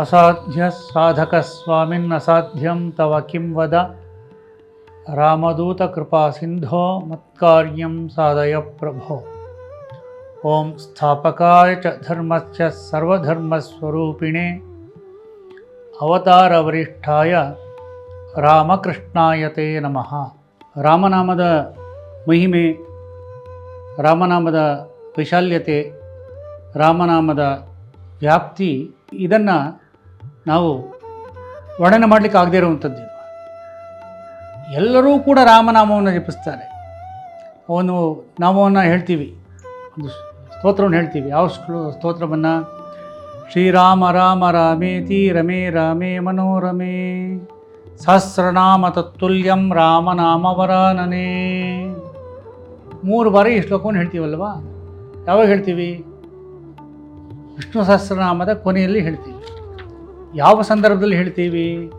ಅಸಾಧ್ಯ ಸಾಧಕ ಸ್ವಾಮಿನ್ ಅಸಾಧ್ಯಂ ತವ ಕಿಂ ವದ ರಾಮದೂತ ಕೃಪಾ ಸಿಂಧೋ ಮತ್ಕಾರ್ಯಂ ಸಾಧಯ ಪ್ರಭೋ ಓಂ ಸ್ಥಾಪಕಾಯ ಚ ಧರ್ಮಸ್ಯ ಸರ್ವಧರ್ಮಸ್ವರೂಪಿಣೆ ಅವತಾರವರಿಷ್ಠಾಯ ರಾಮಕೃಷ್ಣಾಯ ತೇ ನಮಃ ರಾಮನಾಮದ ಮಹಿಮೆ ರಾಮನಾಮದ ವೈಶಾಲ್ಯತೆ ರಾಮನಾಮದ ವ್ಯಾಪ್ತಿ ಇದನ್ನು ನಾವು ವರ್ಣನೆ ಮಾಡಲಿಕ್ಕೆ ಆಗದೇ ಇರುವಂಥದ್ದು ಎಲ್ಲರೂ ಕೂಡ ರಾಮನಾಮವನ್ನು ಜಪಿಸ್ತಾರೆ. ಅವನು ನಾಮವನ್ನು ಹೇಳ್ತೀವಿ. ಒಂದು ಸ್ತೋತ್ರವನ್ನು ಹೇಳ್ತೀವಿ. ಯಾವ ಸ್ತೋತ್ರವನ್ನು? ಶ್ರೀರಾಮ ರಾಮ ರಾಮೇತಿ ರಮೇ ರಾಮೇ ಮನೋರಮೇ. ಸಹಸ್ರನಾಮ ತತ್ತುಲ್ಯಂ ರಾಮನಾಮವರಾನನೇ ಮೂರು ಬಾರಿ ಈ ಶ್ಲೋಕವನ್ನು ಹೇಳ್ತೀವಲ್ವಾ? ಯಾವಾಗ ಹೇಳ್ತೀವಿ? ವಿಷ್ಣು ಸಹಸ್ರನಾಮದ ಕೊನೆಯಲ್ಲಿ ಹೇಳ್ತೀವಿ. ಯಾವ ಸಂದರ್ಭದಲ್ಲಿ ಹೇಳ್ತೀವಿ?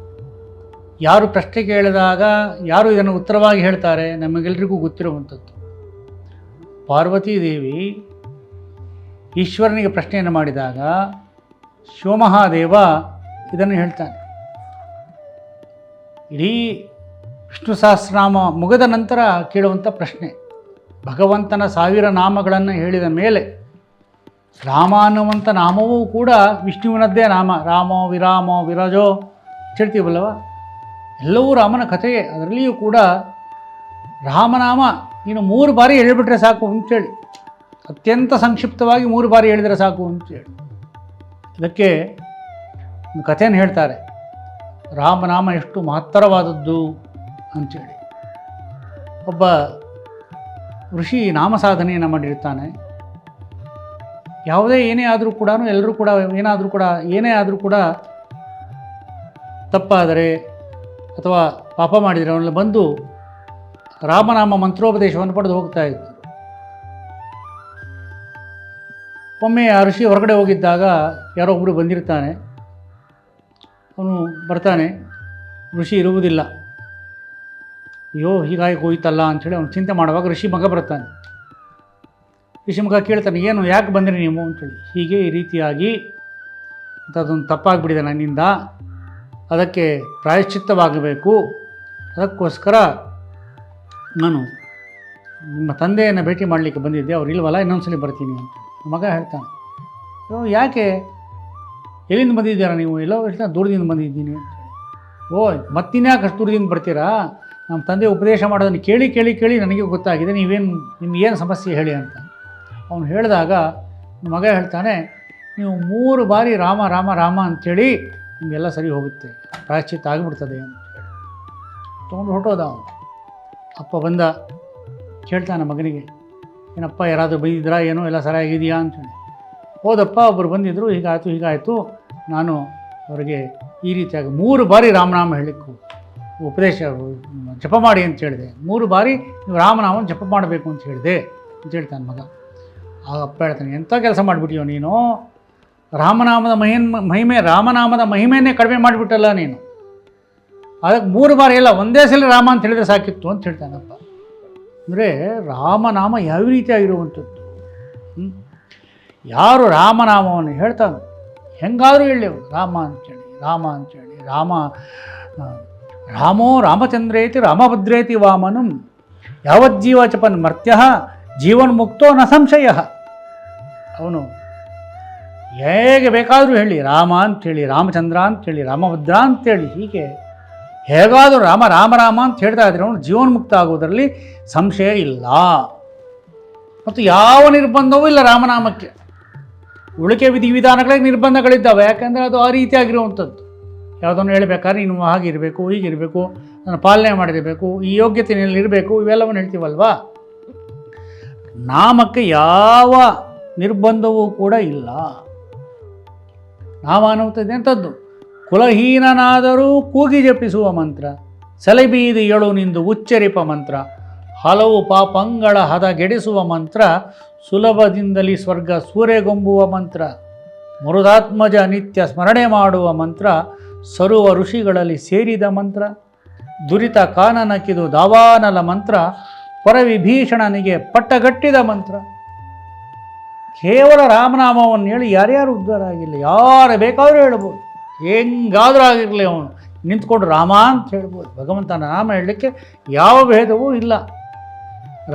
ಯಾರು ಪ್ರಶ್ನೆ ಕೇಳಿದಾಗ ಯಾರು ಇದನ್ನು ಉತ್ತರವಾಗಿ ಹೇಳ್ತಾರೆ? ನಮಗೆಲ್ಲರಿಗೂ ಗೊತ್ತಿರುವಂಥದ್ದು. ಪಾರ್ವತೀ ದೇವಿ ಈಶ್ವರನಿಗೆ ಪ್ರಶ್ನೆಯನ್ನು ಮಾಡಿದಾಗ ಶಿವಮಹಾದೇವ ಇದನ್ನು ಹೇಳ್ತಾನೆ. ಇಡೀ ವಿಷ್ಣು ಸಹಸ್ರನಾಮ ಮುಗಿದ ನಂತರ ಕೇಳುವಂಥ ಪ್ರಶ್ನೆ. ಭಗವಂತನ ಸಾವಿರ ನಾಮಗಳನ್ನು ಹೇಳಿದ ಮೇಲೆ ರಾಮ ಅನ್ನುವಂಥ ನಾಮವೂ ಕೂಡ ವಿಷ್ಣುವಿನದ್ದೇ ನಾಮ. ರಾಮೋ, ವಿರಾಮೋ, ವಿರಾಜೋ. ಹೇಳ್ತೀವಲ್ಲವ ಎಲ್ಲವೂ ರಾಮನ ಕಥೆಯೇ. ಅದರಲ್ಲಿಯೂ ಕೂಡ ರಾಮನಾಮ ನೀನು ಮೂರು ಬಾರಿ ಹೇಳಿಬಿಟ್ರೆ ಸಾಕು ಅಂತೇಳಿ. ಅತ್ಯಂತ ಸಂಕ್ಷಿಪ್ತವಾಗಿ ಮೂರು ಬಾರಿ ಹೇಳಿದರೆ ಸಾಕು ಅಂತೇಳಿ. ಅದಕ್ಕೆ ಒಂದು ಕಥೆಯನ್ನು ಹೇಳ್ತಾರೆ. ರಾಮನಾಮ ಎಷ್ಟು ಮಹತ್ತರವಾದದ್ದು ಅಂಥೇಳಿ ಒಬ್ಬ ಋಷಿ ನಾಮ ಸಾಧನೆಯನ್ನು ಮಾಡಿರ್ತಾನೆ. ಯಾವುದೇ ಏನೇ ಆದರೂ ಕೂಡ ಎಲ್ಲರೂ ಕೂಡ ಏನಾದರೂ ಕೂಡ, ಏನೇ ಆದರೂ ಕೂಡ ತಪ್ಪಾದರೆ ಅಥವಾ ಪಾಪ ಮಾಡಿದರೆ ಅವನಲ್ಲಿ ಬಂದು ರಾಮನಾಮ ಮಂತ್ರೋಪದೇಶವನ್ನು ಪಡೆದು ಹೋಗ್ತಾ ಇತ್ತು ಒಮ್ಮೆ ಆ ಋಷಿ ಹೊರಗಡೆ ಹೋಗಿದ್ದಾಗ ಯಾರೋ ಒಬ್ಬರು ಬಂದಿರ್ತಾನೆ. ಅವನು ಬರ್ತಾನೆ, ಋಷಿ ಇರುವುದಿಲ್ಲ. ಅಯ್ಯೋ, ಹೀಗಾಗಿ ಹೋಯ್ತಲ್ಲ ಅಂಥೇಳಿ ಅವನು ಚಿಂತೆ ಮಾಡುವಾಗ ಋಷಿ ಮಗ ಬರ್ತಾನೆ. ಋಷಿ ಮಗ ಕೇಳ್ತಾನೆ, ಏನು, ಯಾಕೆ ಬಂದ್ರಿ ನೀವು? ಅಂತೇಳಿ. ಹೀಗೆ ಈ ರೀತಿಯಾಗಿ ಅದೊಂದು ತಪ್ಪಾಗಿಬಿಟ್ಟಿದೆ ನನ್ನಿಂದ. ಅದಕ್ಕೆ ಪ್ರಾಯಶ್ಚಿತ್ತವಾಗಬೇಕು. ಅದಕ್ಕೋಸ್ಕರ ನಾನು ನಿಮ್ಮ ತಂದೆಯನ್ನು ಭೇಟಿ ಮಾಡಲಿಕ್ಕೆ ಬಂದಿದ್ದೆ. ಅವ್ರು ಇಲ್ವಲ್ಲ, ಇನ್ನೊಂದ್ಸಲಿ ಬರ್ತೀನಿ ಅಂತ. ಮಗ ಹೇಳ್ತಾನೆ ಯಾಕೆ? ಎಲ್ಲಿಂದ ಬಂದಿದ್ದೀರಾ ನೀವು? ಎಲ್ಲೋ ಹೇಳ್ತಾ ದೂರದಿಂದ ಬಂದಿದ್ದೀನಿ ಓ, ಮತ್ತಿನ್ಯಾಕೆ ಅಷ್ಟು ದೂರದಿಂದ ಬರ್ತೀರಾ? ನಮ್ಮ ತಂದೆ ಉಪದೇಶ ಮಾಡೋದನ್ನು ಕೇಳಿ ಕೇಳಿ ಕೇಳಿ ನನಗೆ ಗೊತ್ತಾಗಿದೆ. ನೀವೇನು ಏನು ಸಮಸ್ಯೆ ಹೇಳಿ ಅಂತ. ಅವನು ಹೇಳಿದಾಗ ಮಗ ಹೇಳ್ತಾನೆ, ನೀವು ಮೂರು ಬಾರಿ ರಾಮ ರಾಮ ರಾಮ ಅಂಥೇಳಿ ನಿಮಗೆಲ್ಲ ಸರಿ ಹೋಗುತ್ತೆ, ಪ್ರಾಯಶ್ಚಿತ್ತ ಆಗಿಬಿಡ್ತದೆ ಅಂತೇಳಿ ತೊಗೊಂಡು ಹೊಟ್ಟೋದ ಅವನು. ಅಪ್ಪ ಬಂದ, ಕೇಳ್ತಾನೆ ಮಗನಿಗೆ, ಏನಪ್ಪ, ಯಾರಾದರೂ ಬೈದಿದ್ರಾ ಏನೋ ಎಲ್ಲ ಸರಿಯಾಗಿದೆಯಾ? ಅಂತೇಳಿ ಹೋದಪ್ಪ ಒಬ್ಬರು ಬಂದಿದ್ದರು ಹೀಗಾಯಿತು ಹೀಗಾಯಿತು, ನಾನು ಅವರಿಗೆ ಈ ರೀತಿಯಾಗಿ ಮೂರು ಬಾರಿ ರಾಮನಾಮ ಹೇಳಲಿಕ್ಕೂ, ಉಪದೇಶ, ಜಪ ಮಾಡಿ ಅಂತ ಹೇಳಿದೆ. ಮೂರು ಬಾರಿ ನೀವು ರಾಮನಾಮನ ಜಪ ಮಾಡಬೇಕು ಅಂತ ಹೇಳಿದೆ, ಅಂತ ಹೇಳ್ತಾನೆ ಮಗ. ಆಗ ಅಪ್ಪ ಹೇಳ್ತಾನೆ, ಎಂಥ ಕೆಲಸ ಮಾಡಿಬಿಟ್ಟಿಯೋ ನೀನು? ರಾಮನಾಮದ ಮಹಿನ್ ಮಹಿಮೆ, ರಾಮನಾಮದ ಮಹಿಮೆಯನ್ನೇ ಕಡಿಮೆ ಮಾಡಿಬಿಟ್ಟಲ್ಲ ನೀನು. ಅದಕ್ಕೆ ಮೂರು ಬಾರಿ ಇಲ್ಲ ಒಂದೇ ಸಲ ರಾಮ ಅಂತ ಹೇಳಿದ್ರೆ ಸಾಕಿತ್ತು ಅಂತ ಹೇಳ್ತಾನಪ್ಪ. ಅಂದರೆ ರಾಮನಾಮ ಯಾವ ರೀತಿಯಾಗಿರುವಂಥದ್ದು? ಯಾರು ರಾಮನಾಮವನ್ನು ಹೇಳ್ತಾನೋ, ಹೆಂಗಾದರೂ ಹೇಳಿ ಅವ್ರು ರಾಮ ಅಂತೇಳಿ ರಾಮ ಅಂತೇಳಿ, ರಾಮ ರಾಮೋ ರಾಮಚಂದ್ರೇತಿ ರಾಮಭದ್ರೇತಿ ವಾಮನಂ, ಯಾವಜ್ಜೀವ ಚಪನ್ ಮರ್ತ್ಯ ಜೀವನ್ಮುಕ್ತೋ ನ ಸಂಶಯ. ಅವನು ಹೇಗೆ ಬೇಕಾದರೂ ಹೇಳಿ ರಾಮ ಅಂಥೇಳಿ ರಾಮಚಂದ್ರ ಅಂಥೇಳಿ ರಾಮಭದ್ರ ಅಂಥೇಳಿ ಹೀಗೆ ಹೇಗಾದರೂ ರಾಮ ರಾಮ ರಾಮ ಅಂತ ಹೇಳ್ತಾ ಇದ್ರೆ ಅವನು ಜೀವನ್ಮುಕ್ತ ಆಗೋದರಲ್ಲಿ ಸಂಶಯ ಇಲ್ಲ. ಮತ್ತು ಯಾವ ನಿರ್ಬಂಧವೂ ಇಲ್ಲ ರಾಮನಾಮಕ್ಕೆ. ಉಳಿಕೆ ವಿಧಿವಿಧಾನಗಳಿಗೆ ನಿರ್ಬಂಧಗಳಿದ್ದಾವೆ. ಯಾಕೆಂದರೆ ಅದು ಆ ರೀತಿಯಾಗಿರುವಂಥದ್ದು. ಯಾವುದನ್ನು ಹೇಳಬೇಕಾದ್ರೆ ನೀನು ಹಾಗಿರಬೇಕು ಹೀಗಿರಬೇಕು ನಾನು ಪಾಲನೆ ಮಾಡಿರಬೇಕು ಈ ಯೋಗ್ಯತೆಯಲ್ಲಿ ಇರಬೇಕು ಇವೆಲ್ಲವನ್ನು ಹೇಳ್ತೀವಲ್ವಾ? ನಾಮಕ್ಕೆ ಯಾವ ನಿರ್ಬಂಧವೂ ಕೂಡ ಇಲ್ಲ. ನಾಮ ಅನ್ನುವಂಥದ್ದು ಎಂಥದ್ದು? ಕುಲಹೀನನಾದರೂ ಕೂಗಿ ಜಪಿಸುವ ಮಂತ್ರ, ಸೆಲೆಬೀದಿ ಏಳು ನಿಂದು ಉಚ್ಚರಿಪ ಮಂತ್ರ, ಹಲವು ಪಾಪಂಗಳ ಹದಗೆಡಿಸುವ ಮಂತ್ರ, ಸುಲಭದಿಂದಲೇ ಸ್ವರ್ಗ ಸೂರೆಗೊಂಬುವ ಮಂತ್ರ, ಮರುದಾತ್ಮಜ ನಿತ್ಯ ಸ್ಮರಣೆ ಮಾಡುವ ಮಂತ್ರ, ಸರ್ವ ಋಷಿಗಳಲ್ಲಿ ಸೇರಿದ ಮಂತ್ರ, ದುರಿತ ಕಾನನಕಿದು ದಾವಾನಲ ಮಂತ್ರ ಪರವಿಭೀಷಣನಿಗೆ ಪಟ್ಟಗಟ್ಟಿದ ಮಂತ್ರ. ಕೇವಲ ರಾಮನಾಮವನ್ನು ಹೇಳಿ ಯಾರ್ಯಾರು ಉದ್ಧಾರ ಆಗಿಲ್ಲ, ಯಾರು ಬೇಕಾದರೂ ಹೇಳ್ಬೋದು. ಹೆಂಗಾದರೂ ಆಗಿರಲಿ ಅವನು. ನಿಂತ್ಕೊಂಡು ರಾಮ ಅಂತ ಹೇಳ್ಬೋದು. ಭಗವಂತನ ನಾಮ ಹೇಳಲಿಕ್ಕೆ ಯಾವ ಭೇದವೂ ಇಲ್ಲ.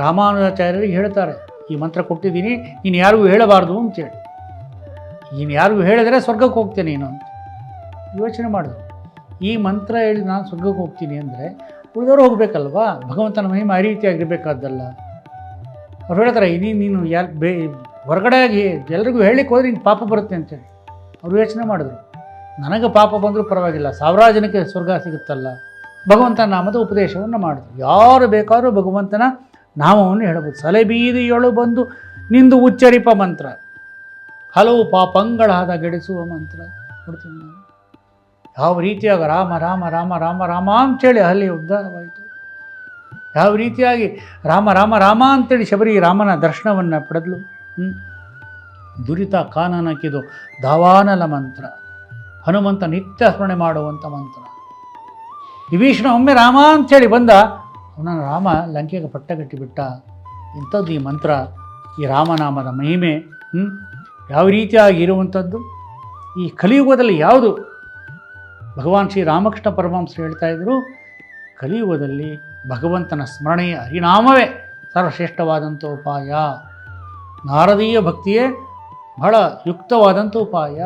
ರಾಮಾನುಜಾಚಾರ್ಯರಿಗೆ ಹೇಳ್ತಾರೆ, ಈ ಮಂತ್ರ ಕೊಟ್ಟಿದ್ದೀನಿ ನೀನು ಯಾರಿಗೂ ಹೇಳಬಾರ್ದು ಅಂತೇಳಿ ನೀನು ಯಾರಿಗೂ ಹೇಳಿದರೆ ಸ್ವರ್ಗಕ್ಕೆ ಹೋಗ್ತೇನೆ ನೀನು ಅಂತ ಯೋಚನೆ ಮಾಡಿದ್ರು. ಈ ಮಂತ್ರ ಹೇಳಿ ನಾನು ಸ್ವರ್ಗಕ್ಕೆ ಹೋಗ್ತೀನಿ ಅಂದರೆ ಉಳಿದವರು ಹೋಗಬೇಕಲ್ವಾ? ಭಗವಂತನ ಮಹಿಮೆ ಆ ರೀತಿಯಾಗಿರಬೇಕಾದ್ದಲ್ಲ ಅವ್ರು ಹೇಳ್ತಾರೆ ಇನ್ನೀ ನೀನು ಯಾ ಬೇ ಹೊರಗಡೆ ಆಗಿ ಎಲ್ರಿಗೂ ಹೇಳಲಿಕ್ಕೆ ಹೋದ್ರೆ ನಿಂಗೆ ಪಾಪ ಬರುತ್ತೆ ಅಂತೇಳಿ. ಅವರು ಯೋಚನೆ ಮಾಡಿದ್ರು. ನನಗೆ ಪಾಪ ಬಂದರೂ ಪರವಾಗಿಲ್ಲ, ಸಾವಿರಾರು ಸ್ವರ್ಗ ಸಿಗುತ್ತಲ್ಲ. ಭಗವಂತನ ನಾಮದ ಉಪದೇಶವನ್ನು ಮಾಡಿದ್ರು. ಯಾರು ಬೇಕಾದರೂ ಭಗವಂತನ ನಾಮವನ್ನು ಹೇಳಬಹುದು ಸಲೆಬೀದಿಯೊಳು ಬಂದು ನಿಂದು ಉಚ್ಚರಿಪ ಮಂತ್ರ. ಹಲವು ಪಾಪಂಗಳಾದ ಗೆಡಿಸುವ ಮಂತ್ರ. ಕೊಡ್ತೀನಿ ನಾನು. ಯಾವ ರೀತಿಯಾಗಿ ರಾಮ ರಾಮ ರಾಮ ರಾಮ ರಾಮ ಅಂಥೇಳಿ ಅಲ್ಲಿ ಉದ್ಧಾರವಾಯಿತು. ಯಾವ ರೀತಿಯಾಗಿ ರಾಮ ರಾಮ ರಾಮ ಅಂತೇಳಿ ಶಬರಿ ರಾಮನ ದರ್ಶನವನ್ನು ಪಡೆದಲು? ದುರಿತ ಕಾನನಕ್ಕಿದು ದಾವಾನಲ ಮಂತ್ರ. ಹನುಮಂತ ನಿತ್ಯ ಸ್ಮರಣೆ ಮಾಡುವಂಥ ಮಂತ್ರ. ವಿಭೀಷಣ ಒಮ್ಮೆ ರಾಮ ಅಂಥೇಳಿ ಬಂದ ಅವನನ್ನು ರಾಮ ಲಂಕೆಗೆ ಪಟ್ಟಗಟ್ಟಿಬಿಟ್ಟ ಇಂಥದ್ದು ಈ ಮಂತ್ರ, ಈ ರಾಮನಾಮದ ಮಹಿಮೆ, ಹ್ಮ್? ಯಾವ ರೀತಿಯಾಗಿ ಇರುವಂಥದ್ದು? ಈ ಕಲಿಯುಗದಲ್ಲಿ ಯಾವುದು ಭಗವಾನ್ ಶ್ರೀ ರಾಮಕೃಷ್ಣ ಪರಮಹಂಸರು ಹೇಳ್ತಾ ಇದ್ದರು ಕಲಿಯುಗದಲ್ಲಿ ಭಗವಂತನ ಸ್ಮರಣೆಯ ಹರಿನಾಮವೇ ಸರ್ವಶ್ರೇಷ್ಠವಾದಂಥ ಉಪಾಯ. ನಾರದೀಯ ಭಕ್ತಿಯೇ ಬಹಳ ಯುಕ್ತವಾದಂಥ ಉಪಾಯ.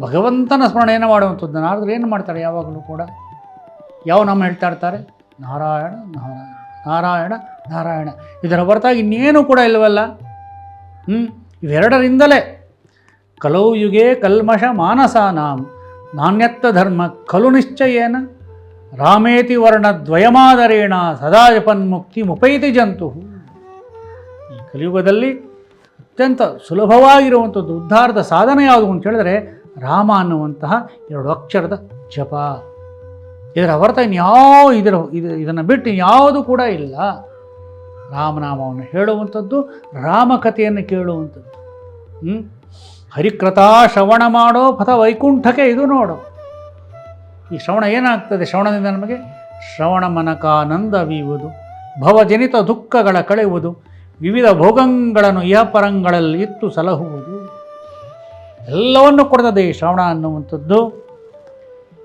ಭಗವಂತನ ಸ್ಮರಣೆಯನ್ನು ಮಾಡುವಂಥದ್ದು. ನಾರದರು ಏನು ಮಾಡ್ತಾರೆ ಯಾವಾಗಲೂ ಕೂಡ? ಯಾವ ನಮ್ಮ ಹೇಳ್ತಾ ಇರ್ತಾರೆ? ನಾರಾಯಣ ನಾರಾಯಣ ನಾರಾಯಣ ನಾರಾಯಣ. ಇದರ ಹೊರತಾಗಿ ಇನ್ನೇನು ಕೂಡ ಇಲ್ಲವಲ್ಲ? ಹ್ಞೂ ಇವೆರಡರಿಂದಲೇ ಕಲೌ ಯುಗೆ ಮಾನಸ ಮಾನಸಾನಾಂ. ನಾಣ್ಯತ್ತ ಧರ್ಮ ಖಲು ನಿಶ್ಚಯೇನ? ರಾಮೇತಿ ವರ್ಣ ದ್ವಯಮಾದರೇಣ ಸದಾ ಜಪನ್ಮುಕ್ತಿ ಮುಪೈತಿ ಜಂತು. ಈ ಕಲಿಯುಗದಲ್ಲಿ ಅತ್ಯಂತ ಸುಲಭವಾಗಿರುವಂಥದ್ದು ಉದ್ಧಾರದ ಸಾಧನೆ ಯಾವುದು ಅಂತ ಹೇಳಿದ್ರೆ ರಾಮ ಅನ್ನುವಂತಹ ಎರಡು ಅಕ್ಷರದ ಜಪ. ಇದರ ಹೊರತ ಇನ್ಯಾವ ಇದರ ಇದು ಇದನ್ನು ಬಿಟ್ಟು ಯಾವುದು ಕೂಡ ಇಲ್ಲ. ರಾಮನಾಮವನ್ನು ಹೇಳುವಂಥದ್ದು ರಾಮಕಥೆಯನ್ನು ಕೇಳುವಂಥದ್ದು. ಹ್ಞೂ ಹರಿಕೃತಾ ಶ್ರವಣ ಮಾಡೋ ಪಥ ವೈಕುಂಠಕ್ಕೆ ಇದು ನೋಡು. ಈ ಶ್ರವಣ ಏನಾಗ್ತದೆ? ಶ್ರವಣದಿಂದ ನಮಗೆ ಶ್ರವಣ ಮನಕಾನಂದ ವೀವುದು, ಭವಜನಿತ ದುಃಖಗಳ ಕಳೆಯುವುದು, ವಿವಿಧ ಭೋಗಗಳನ್ನು ಇಹಪರಂಗಳಲ್ಲಿ ಇತ್ತು ಸಲಹುವುದು. ಎಲ್ಲವನ್ನು ಕೊಡ್ತದೆ ಈ ಶ್ರವಣ ಅನ್ನುವಂಥದ್ದು.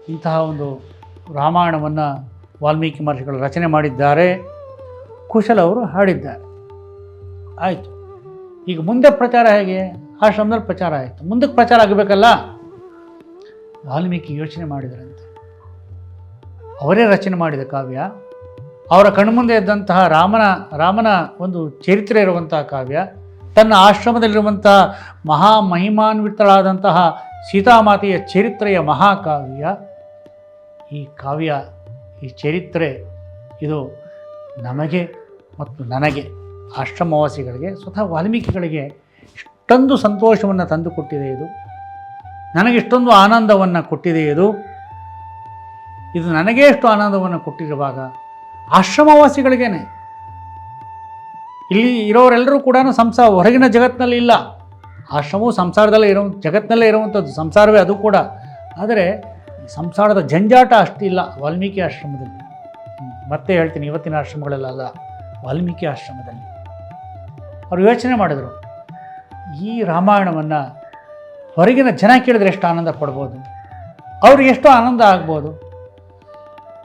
ಇಂತಹ ಒಂದು ರಾಮಾಯಣವನ್ನು ವಾಲ್ಮೀಕಿ ಮಹರ್ಷಿಗಳು ರಚನೆ ಮಾಡಿದ್ದಾರೆ. ಕುಶಲ ಅವರು ಹಾಡಿದ್ದಾರೆ. ಆಯಿತು. ಈಗ ಮುಂದೆ ಪ್ರಚಾರ ಹೇಗೆ? ಆಶ್ರಮದಲ್ಲಿ ಪ್ರಚಾರ ಆಯಿತು. ಮುಂದಕ್ಕೆ ಪ್ರಚಾರ ಆಗಬೇಕಲ್ಲ? ವಾಲ್ಮೀಕಿ ಯೋಚನೆ ಮಾಡಿದರಂತೆ. ಅವರೇ ರಚನೆ ಮಾಡಿದ ಕಾವ್ಯ, ಅವರ ಕಣ್ಮುಂದೆ ಇದ್ದಂತಹ ರಾಮನ ರಾಮನ ಒಂದು ಚರಿತ್ರೆ ಇರುವಂತಹ ಕಾವ್ಯ, ತನ್ನ ಆಶ್ರಮದಲ್ಲಿರುವಂತಹ ಮಹಾ ಮಹಿಮಾನ್ವಿತಳಾದಂತಹ ಸೀತಾಮಾತೆಯ ಚರಿತ್ರೆಯ ಮಹಾಕಾವ್ಯ, ಈ ಕಾವ್ಯ, ಈ ಚರಿತ್ರೆ, ಇದು ನಮಗೆ ಮತ್ತು ನನಗೆ, ಆಶ್ರಮವಾಸಿಗಳಿಗೆ, ಸ್ವತಃ ವಾಲ್ಮೀಕಿಗಳಿಗೆ ಇಷ್ಟೊಂದು ಸಂತೋಷವನ್ನು ತಂದುಕೊಟ್ಟಿದೆ ಇದು. ನನಗೆ ಇಷ್ಟೊಂದು ಆನಂದವನ್ನು ಕೊಟ್ಟಿದೆ ಇದು. ಇದು ನನಗೇ ಎಷ್ಟು ಆನಂದವನ್ನು ಕೊಟ್ಟಿರುವಾಗ ಆಶ್ರಮವಾಸಿಗಳಿಗೇನೆ. ಇಲ್ಲಿ ಇರೋರೆಲ್ಲರೂ ಕೂಡ ಸಂಸಾರ ಹೊರಗಿನ ಜಗತ್ತಿನಲ್ಲಿ ಇಲ್ಲ. ಆಶ್ರಮವು ಸಂಸಾರದಲ್ಲೇ ಇರೋ ಜಗತ್ತಿನಲ್ಲೇ ಇರುವಂಥದ್ದು ಸಂಸಾರವೇ ಅದು ಕೂಡ. ಆದರೆ ಸಂಸಾರದ ಜಂಜಾಟ ಅಷ್ಟಿಲ್ಲ ವಾಲ್ಮೀಕಿ ಆಶ್ರಮದಲ್ಲಿ. ಮತ್ತೆ ಹೇಳ್ತೀನಿ ಇವತ್ತಿನ ಆಶ್ರಮಗಳಲ್ಲ ವಾಲ್ಮೀಕಿ ಆಶ್ರಮದಲ್ಲಿ. ಅವರು ಯೋಚನೆ ಮಾಡಿದರು ಈ ರಾಮಾಯಣವನ್ನು ಹೊರಗಿನ ಜನ ಕೇಳಿದ್ರೆ ಎಷ್ಟು ಆನಂದ ಪಡ್ಬೋದು? ಅವ್ರಿಗೆ ಎಷ್ಟು ಆನಂದ ಆಗ್ಬೋದು?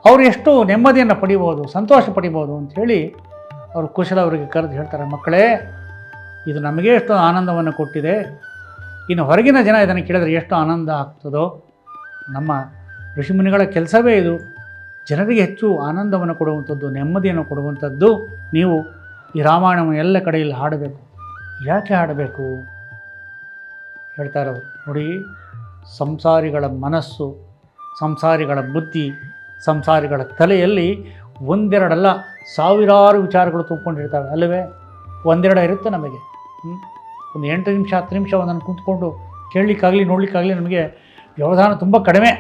ಅವರು ಎಷ್ಟು ನೆಮ್ಮದಿಯನ್ನು ಪಡಿಬೋದು, ಸಂತೋಷ ಪಡಿಬೋದು ಅಂಥೇಳಿ ಅವರು ಕುಶಲ ಅವರಿಗೆ ಕರೆದು ಹೇಳ್ತಾರೆ, ಮಕ್ಕಳೇ, ಇದು ನಮಗೆ ಎಷ್ಟು ಆನಂದವನ್ನು ಕೊಟ್ಟಿದೆ. ಇನ್ನು ಹೊರಗಿನ ಜನ ಇದನ್ನು ಕೇಳಿದ್ರೆ ಎಷ್ಟು ಆನಂದ ಆಗ್ತದೋ? ನಮ್ಮ ಋಷಿಮುನಿಗಳ ಕೆಲಸವೇ ಇದು. ಜನರಿಗೆ ಹೆಚ್ಚು ಆನಂದವನ್ನು ಕೊಡುವಂಥದ್ದು, ನೆಮ್ಮದಿಯನ್ನು ಕೊಡುವಂಥದ್ದು. ನೀವು ಈ ರಾಮಾಯಣವನ್ನು ಎಲ್ಲ ಕಡೆಯಲ್ಲಿ ಹಾಡಬೇಕು. ಯಾಕೆ ಹಾಡಬೇಕು? ಹೇಳ್ತಾರೆ ನೋಡಿ, ಸಂಸಾರಿಗಳ ಮನಸ್ಸು, ಸಂಸಾರಿಗಳ ಬುದ್ಧಿ, ಸಂಸಾರಿಗಳ ತಲೆಯಲ್ಲಿ ಒಂದೆರಡಲ್ಲ ಸಾವಿರಾರು ವಿಚಾರಗಳು ತುಂಬಿಕೊಂಡಿರ್ತವೆ, ಅಲ್ಲವೇ? ಒಂದೆರಡು ಇರುತ್ತೆ ನಮಗೆ. ಒಂದು ಎಂಟು ನಿಮಿಷ, ಹತ್ತು ನಿಮಿಷ ಒಂದನ್ನು ಕುಂತ್ಕೊಂಡು ಕೇಳಲಿಕ್ಕಾಗಲಿ, ನೋಡಲಿಕ್ಕಾಗಲಿ ನಮಗೆ ವ್ಯವಧಾನ ತುಂಬ ಕಡಿಮೆ.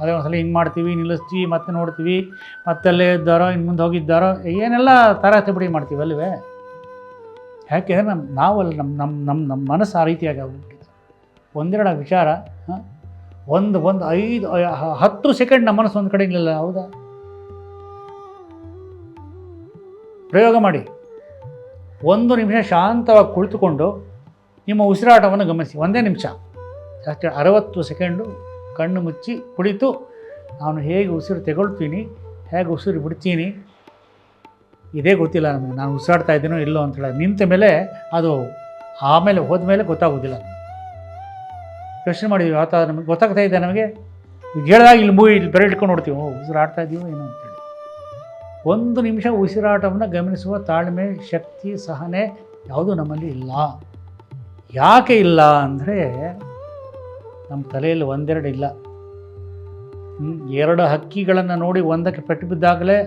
ಅದೇ ಒಂದ್ಸಲ ಹಿಂಗೆ ಮಾಡ್ತೀವಿ, ನಿಲ್ಲಿಸ್ತೀವಿ, ಮತ್ತೆ ನೋಡ್ತೀವಿ, ಮತ್ತಲ್ಲೇ ಇದ್ದಾರೋ ಇನ್ನು ಮುಂದೆ ಹೋಗಿದ್ದಾರೋ, ಏನೆಲ್ಲ ತಾರಾತಿಪಡಿ ಮಾಡ್ತೀವಿ ಅಲ್ವೇ ಯಾಕೆಂದರೆ ನಮ್ಮ ನಾವಲ್ಲಿ ನಮ್ಮ ನಮ್ಮ ನಮ್ಮ ನಮ್ಮ ಮನಸ್ಸು ಆ ರೀತಿಯಾಗಿ ಆಗ್ಬಿಟ್ಟಿದೆ ಒಂದೆರಡು ವಿಚಾರ ಒಂದು ಒಂದು ಐದು ಹತ್ತು ಸೆಕೆಂಡ್ ನಮ್ಮ ಮನಸ್ಸು ಒಂದು ಕಡೆ ಇಲ್ಲ ಹೌದಾ? ಪ್ರಯೋಗ ಮಾಡಿ. ಒಂದು ನಿಮಿಷ ಶಾಂತವಾಗಿ ಕುಳಿತುಕೊಂಡು ನಿಮ್ಮ ಉಸಿರಾಟವನ್ನು ಗಮನಿಸಿ. ಒಂದೇ ನಿಮಿಷ. ಜಾಸ್ತಿ ಅರವತ್ತು ಸೆಕೆಂಡು ಕಣ್ಣು ಮುಚ್ಚಿ ಕುಳಿತು, ನಾನು ಹೇಗೆ ಉಸಿರು ತೆಗೊಳ್ತೀನಿ, ಹೇಗೆ ಉಸಿರು ಬಿಡ್ತೀನಿ ಇದೇ ಗೊತ್ತಿಲ್ಲ ನಮಗೆ. ನಾನು ಉಸಿರಾಡ್ತಾ ಇದ್ದೀನೋ ಇಲ್ಲೋ ಅಂತೇಳಿ ನಿಂತ ಮೇಲೆ ಅದು ಆಮೇಲೆ ಹೋದ್ಮೇಲೆ ಗೊತ್ತಾಗೋದಿಲ್ಲ ಯೋಚನೆ ಮಾಡಿದ್ವಿ ಆತ ನಮಗೆ ಗೊತ್ತಾಗ್ತಾ ಇದೆ ನಮಗೆ. ಹೇಳಿದಾಗ ಇಲ್ಲಿ ಮೂವಿ ಇಲ್ಲಿ ಬೆರಳು ಇಟ್ಕೊಂಡು ನೋಡ್ತೀವಿ. ಉಸಿರಾಡ್ತಾ ಇದೀವೋ ಏನೋ ಅಂತೇಳಿ ಒಂದು ನಿಮಿಷ ಉಸಿರಾಟವನ್ನು ಗಮನಿಸುವ ತಾಳ್ಮೆ, ಶಕ್ತಿ, ಸಹನೆ ಯಾವುದೂ ನಮ್ಮಲ್ಲಿ ಇಲ್ಲ. ಯಾಕೆ ಇಲ್ಲ ಅಂದರೆ ನಮ್ಮ ತಲೆಯಲ್ಲಿ ಒಂದೆರಡು ಇಲ್ಲ. ಎರಡು ಹಕ್ಕಿಗಳನ್ನು ನೋಡಿ ಒಂದಕ್ಕೆ ಪೆಟ್ಟು ಬಿದ್ದಾಗಲೇ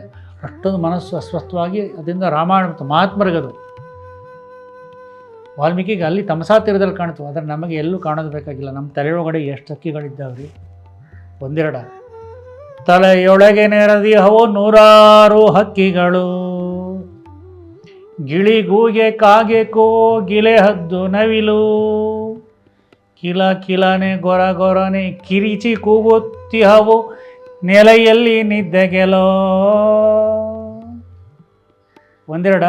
ಅಷ್ಟೊಂದು ಮನಸ್ಸು ಅಸ್ವಸ್ಥವಾಗಿ ಅದರಿಂದ ರಾಮಾಯಣ ಮತ್ತು ಮಹಾತ್ಮರಿಗದು. ವಾಲ್ಮೀಕಿಗೆ ಅಲ್ಲಿ ತಮಸಾ ತೀರದಲ್ಲಿ ಕಾಣ್ತು, ಆದರೆ ನಮಗೆ ಎಲ್ಲೂ ಕಾಣೋದು ಬೇಕಾಗಿಲ್ಲ. ನಮ್ಮ ತಲೆಯೊಳಗಡೆ ಎಷ್ಟು ಹಕ್ಕಿಗಳಿದ್ದಾವ್ರಿ ಒಂದೆರಡ. ತಲೆಯೊಳಗೆ ನೆರದಿ ಹವು ನೂರಾರು ಹಕ್ಕಿಗಳು. ಗಿಳಿ ಗೂಗೆ ಕಾಗೆ ಕೋಗಿಲೆ ಹದ್ದು ನವಿಲು. ಕಿಲ ಕಿಲನೆ ಗೊರ ಗೊರನೆ ಕಿರಿಚಿ ಕೂಗುತ್ತಿಹವು ನೆಲೆಯಲ್ಲಿ ನಿದ್ದೆಗೆಲೋ ಒಂದೆರಡ.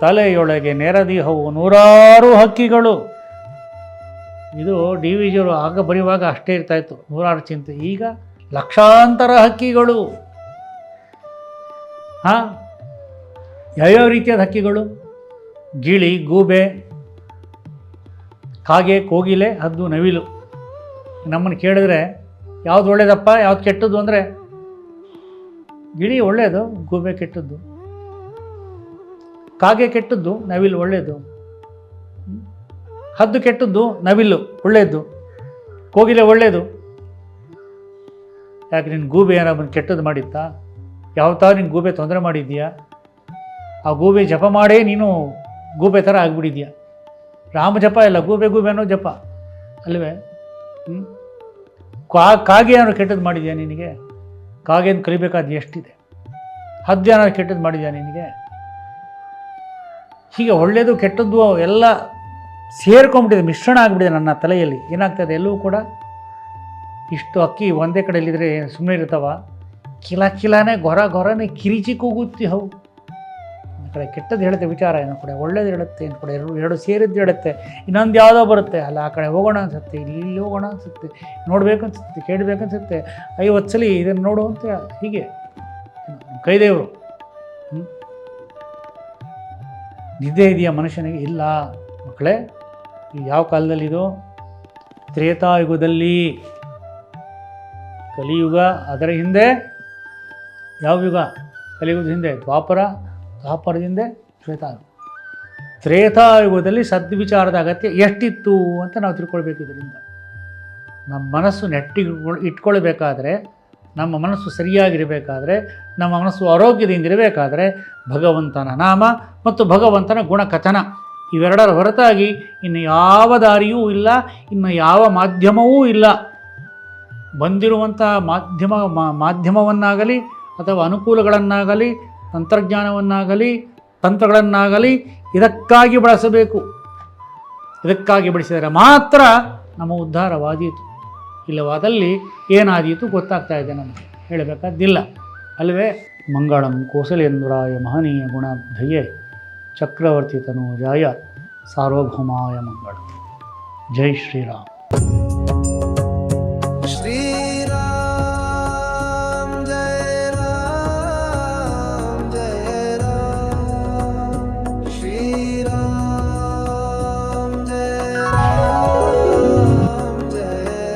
ತಲೆಯೊಳಗೆ ನೆರೆದಿಹವು ನೂರಾರು ಹಕ್ಕಿಗಳು. ಇದು ಡಿ ವಿ ಜಿಯವರು ಆಗ ಬರೆಯುವಾಗ ಅಷ್ಟೇ ಇರ್ತಾಯಿತ್ತು ನೂರಾರು ಚಿಂತೆ. ಈಗ ಲಕ್ಷಾಂತರ ಹಕ್ಕಿಗಳು. ಹಾಂ? ಯಾವ್ಯಾವ ರೀತಿಯಾದ ಹಕ್ಕಿಗಳು? ಗಿಳಿ, ಗೂಬೆ, ಕಾಗೆ, ಕೋಗಿಲೆ, ಹದ್ದು, ನವಿಲು. ನಮ್ಮನ್ನು ಕೇಳಿದ್ರೆ ಯಾವ್ದು ಒಳ್ಳೇದಪ್ಪ, ಯಾವ್ದು ಕೆಟ್ಟದ್ದು ಅಂದರೆ ಗಿಳಿ ಒಳ್ಳೆಯದು ಗೂಬೆ ಕೆಟ್ಟದ್ದು. ಕಾಗೆ ಕೆಟ್ಟದ್ದು, ನವಿಲು ಒಳ್ಳೆಯದು. ಹದ್ದು ಕೆಟ್ಟದ್ದು, ನವಿಲು ಒಳ್ಳೆಯದು. ಕೋಗಿಲೆ ಒಳ್ಳೆಯದು. ಯಾಕೆ ನಿನ್ನ ಗೂಬೆ ಏನೋ ಕೆಟ್ಟದ್ದು ಮಾಡಿತ್ತಾ? ಯಾವತ್ತಾರು ನಿನ್ನ ಗೂಬೆ ತೊಂದರೆ ಮಾಡಿದ್ಯಾ? ಆ ಗೂಬೆ ಜಪ ಮಾಡೇ ನೀನು ಗೂಬೆ ಥರ ಆಗಿಬಿಟ್ಟಿದ್ಯಾ? ರಾಮ ಜಪ ಇಲ್ಲ ಗೂಬೆ ಗೂಬೆ ಅನ್ನೋ ಜಪ, ಅಲ್ವೇ? ಹ್ಞೂ ಕಾ, ಕಾಗೆ ಏನಾದ್ರು ಕೆಟ್ಟದ್ದು ಮಾಡಿದ್ಯಾ ನಿನಗೆ? ಕಾಗೆಯನ್ನು ಕಲಿಬೇಕಾದ ಎಷ್ಟಿದೆ? ಹದ್ದು ಏನಾದ್ರು ಕೆಟ್ಟದ್ದು ಮಾಡಿದ್ಯಾ ನಿನಗೆ? ಹೀಗೆ ಒಳ್ಳೆಯದು ಕೆಟ್ಟದ್ದು ಎಲ್ಲ ಸೇರ್ಕೊಂಡ್ಬಿಟ್ಟಿದೆ ಮಿಶ್ರಣ ಆಗಿಬಿಟ್ಟಿದೆ ನನ್ನ ತಲೆಯಲ್ಲಿ. ಏನಾಗ್ತದೆ ಎಲ್ಲವೂ ಕೂಡ ಇಷ್ಟು ಅಕ್ಕಿ ಒಂದೇ ಕಡೆಯಲ್ಲಿದ್ದರೆ ಸುಮ್ಮನೆ ಇರ್ತಾವ. ಕಿಲ ಕಿಲಾನೇ, ಗೊರ ಗೊರನೇ ಕಿರಿಚಿ ಕೂಗುತ್ತಿ ಕಡೆ ಕೆಟ್ಟದ್ದು ಹೇಳುತ್ತೆ, ವಿಚಾರ ಏನು ಕೂಡ. ಒಳ್ಳೇದು ಹೇಳುತ್ತೆ ಏನು ಕೂಡ. ಎರಡು ಎರಡು ಸೇರಿದ್ದು ಹೇಳುತ್ತೆ. ಇನ್ನೊಂದು ಯಾವುದೋ ಬರುತ್ತೆ. ಅಲ್ಲ, ಆ ಕಡೆ ಹೋಗೋಣ ಅನ್ಸುತ್ತೆ, ಇಲ್ಲಿ ಇಲ್ಲಿ ಹೋಗೋಣ ಅನ್ಸುತ್ತೆ, ನೋಡ್ಬೇಕು ಅನ್ಸುತ್ತೆ, ಕೇಳಬೇಕು ಅನ್ಸುತ್ತೆ. ಐವತ್ತು ಸಲ ಇದನ್ನು ನೋಡು ಅಂತ ಹೀಗೆ. ಕೈದೇವರು. ನಿದ್ದೆ ಇದೆಯಾ ಮನುಷ್ಯನಿಗೆ ಇಲ್ಲ. ಮಕ್ಕಳೇ ಯಾವ ಕಾಲದಲ್ಲಿ ಇದು ತ್ರೇತಾಯುಗದಲ್ಲಿ. ಕಲಿಯುಗ, ಅದರ ಹಿಂದೆ, ಯಾವ ಯುಗ? ಕಲಿಯುಗದ ಹಿಂದೆ, ದ್ವಾಪರ ದ್ವಾಪರದ ಹಿಂದೆ ಶ್ವೇತಾಯುಗ ತ್ರೇತಾಯುಗದಲ್ಲಿ ಸದ್ವಿಚಾರದ ಅಗತ್ಯ ಎಷ್ಟಿತ್ತು ಅಂತ ನಾವು ತಿಳ್ಕೊಳ್ಬೇಕು ಇದರಿಂದ ನಮ್ಮ ಮನಸ್ಸು ನೆಟ್ಟಿ ಇಟ್ಕೊಳ್ಬೇಕಾದ್ರೆ ನಮ್ಮ ಮನಸ್ಸು ಸರಿಯಾಗಿರಬೇಕಾದ್ರೆ, ನಮ್ಮ ಮನಸ್ಸು ಆರೋಗ್ಯದಿಂದ ಇರಬೇಕಾದರೆ ಭಗವಂತನ ನಾಮ ಮತ್ತು ಭಗವಂತನ ಗುಣಕಥನ. ಇವೆರಡರ ಹೊರತಾಗಿ ಇನ್ನು ಯಾವ ದಾರಿಯೂ ಇಲ್ಲ, ಇನ್ನು ಯಾವ ಮಾಧ್ಯಮವೂ ಇಲ್ಲ. ಬಂದಿರುವಂಥ ಮಾಧ್ಯಮ ಮಾಧ್ಯಮವನ್ನಾಗಲಿ ಅಥವಾ ಅನುಕೂಲಗಳನ್ನಾಗಲಿ, ತಂತ್ರಜ್ಞಾನವನ್ನಾಗಲಿ, ತಂತ್ರಗಳನ್ನಾಗಲಿ ಇದಕ್ಕಾಗಿ ಬಳಸಬೇಕು. ಇದಕ್ಕಾಗಿ ಬಳಸಿದರೆ ಮಾತ್ರ ನಮ್ಮ ಉದ್ಧಾರವಾದೀತು. ಇಲ್ಲವಾದಲ್ಲಿ ಏನಾದೀತು ಗೊತ್ತಾಗ್ತಾ ಇದೆ ನಮಗೆ. ಹೇಳಬೇಕಾದ್ದಿಲ್ಲ. ಅಲ್ವೇ ಮಂಗಳಂ ಕೋಸಲೇಂದ್ರಾಯ ಮಹನೀಯ ಗುಣಧಯೇ ಚಕ್ರವರ್ತಿ ತನೋಜಾಯ ಸಾರ್ವಭೌಮಾಯ ಮಂಗಳ. ಜೈ ಶ್ರೀರಾಮ್.